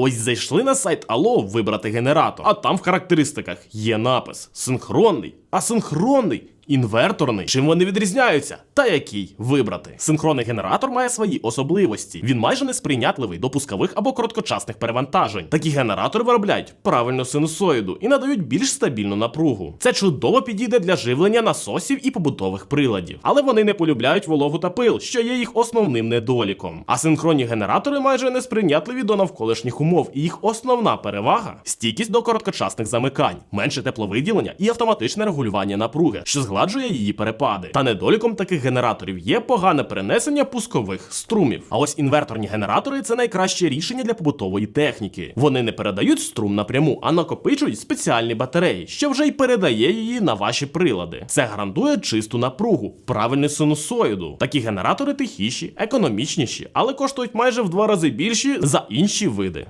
Ось зайшли на сайт Allo вибрати генератор, а там в характеристиках є напис синхронний, асинхронний. Інверторний, чим вони відрізняються, та який вибрати. Синхронний генератор має свої особливості. Він майже несприйнятливий до пускових або короткочасних перевантажень. Такі генератори виробляють правильну синусоїду і надають більш стабільну напругу. Це чудово підійде для живлення насосів і побутових приладів, але вони не полюбляють вологу та пил, що є їх основним недоліком. А синхронні генератори майже несприйнятливі до навколишніх умов, і їх основна перевага стійкість до короткочасних замикань, менше тепловиділення і автоматичне регулювання напруги, що згладжує її перепади. Та недоліком таких генераторів є погане перенесення пускових струмів. А ось інверторні генератори це найкраще рішення для побутової техніки. Вони не передають струм напряму, а накопичують спеціальні батареї, що вже й передає її на ваші прилади. Це гарантує чисту напругу, правильну синусоїду. Такі генератори тихіші, економічніші, але коштують майже в два рази більші за інші види.